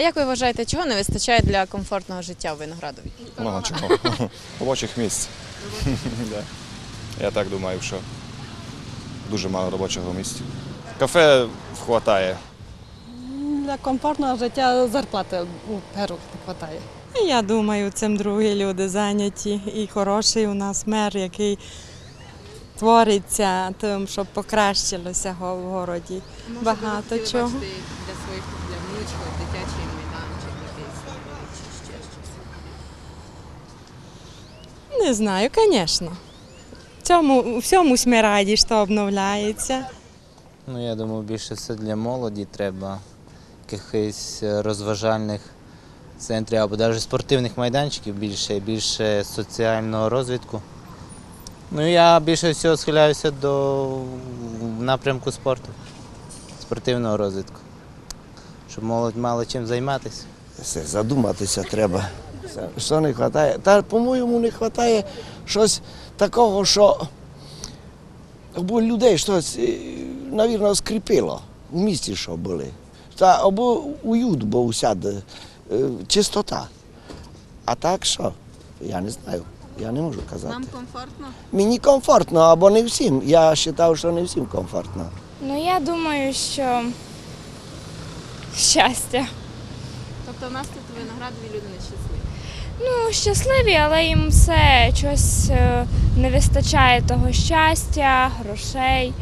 А як ви вважаєте, чого не вистачає для комфортного життя в Виноградові? Много чого. Робочих місць. Да. Я так думаю, що дуже мало робочого місця. Кафе вистачає. Для комфортного життя зарплати у Перу не вистачає. Я думаю, цим другі люди зайняті. І хороший у нас мер, який твориться тим, щоб покращилося в городі. Багато чого. для своїх внучок дитячий майданчик якийсь чи ще щось. Не знаю, звісно. Цьому, у всьомусь ми раді, що обновляється. Ну, я думаю, більше це для молоді треба якихось е, розважальних центрів або навіть спортивних майданчиків більше, більше соціального розвитку. Ну, я більше всього схиляюся до напрямку спорту, спортивного розвитку, щоб молодь мала чим займатися. Все, задуматися треба. Що не вистачає? Та, по-моєму, не вистачає щось такого, що або людей щось, е, навірно, скріпило в місті, що були. Та або уют, бо усяде, е, чистота. А так що? Я не знаю. Я не можу казати. Вам комфортно? Мені комфортно, або не всім. Я вважав, що не всім комфортно. Ну, я думаю, що щастя. Тобто в нас тут Виноградові люди нещасливі. Ну, щасливі, але їм все щось е, не вистачає того щастя, грошей.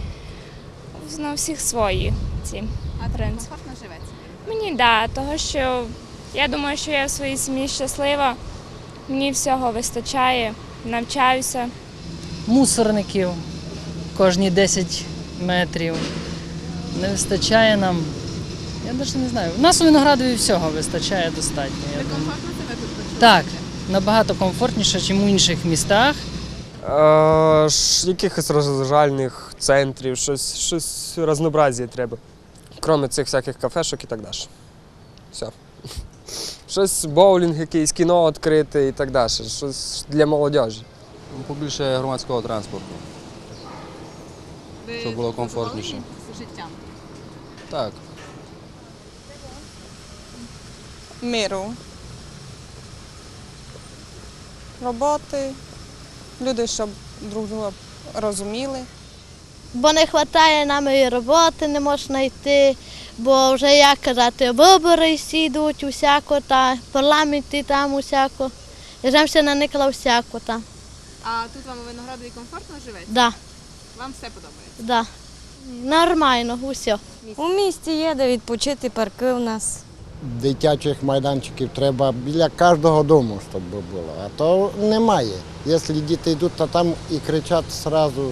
На всіх свої ці. А тобі Принцип. комфортно живеться? Мені да, того що я думаю, що я в своїй сім'ї щаслива. Мені всього вистачає, навчаюся. мусорників кожні 10 метрів. Не вистачає нам. Я навіть не знаю. У нас у Виноградові всього вистачає достатньо. Я думаю. Так, набагато комфортніше, ніж у інших містах. Е, якихось розважальних центрів, щось, щось разнообразія треба. Крім цих всяких кафешок і так далі. Все. Щось боулінг, якийсь кіно відкрите і так далі. Щось для молодіжі. Побільше громадського транспорту. Ви Щоб було комфортніше. задоволені життям? Так. Миру. Роботи. Люди, щоб друг друга розуміли. Бо не вистачає нам і роботи, не можна знайти, бо вже як казати, вибори всі йдуть, усяко, та парламенти там усяко. І вже все наникла всяко та. А тут вам у Виноградові комфортно живеться? Да, Вам все подобається? да. Нормально, усе. У місті є де відпочити, парки у нас. Дитячих майданчиків треба біля кожного дому, щоб було. А то немає. Якщо діти йдуть, то там і кричать одразу.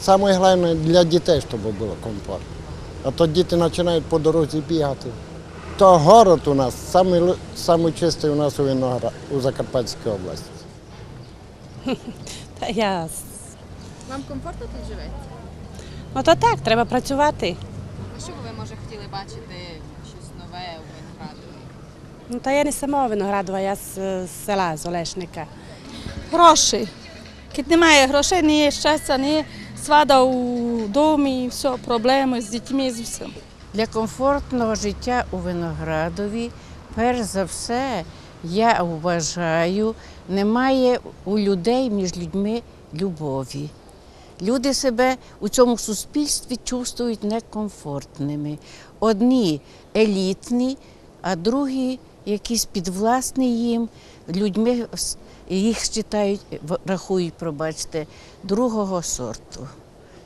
Саме головне для дітей, щоб було комфортно. А то діти починають по дорозі бігати. То город у нас самий, самий чистий у нас у Виноград, у Закарпатській області. Та я. Вам комфортно тут живеться? Ну то так, треба працювати. А що б ви, може, хотіли бачити щось у Виноградові? Ну та я не сама Виноградова, я з, з села, з Олешника. Гроші. Коли немає грошей, не є щастя, є свада у домі, все, проблеми з дітьми, з всім. Для комфортного життя у Виноградові, перш за все, я вважаю, немає у людей між людьми любові. Люди себе у цьому суспільстві чувствують некомфортними. Одні елітні, а другі якісь підвласні їм людьми їх вважають, рахують, пробачте, другого сорту.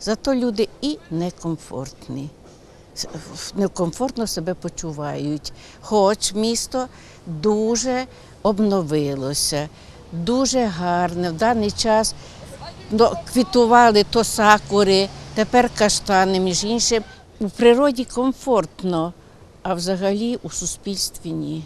Зато люди і некомфортні некомфортно себе почувають. Хоч місто дуже обновилося, дуже гарне. В даний час квітували то сакури, тепер каштани, між іншим. У природі комфортно, а взагалі у суспільстві ні.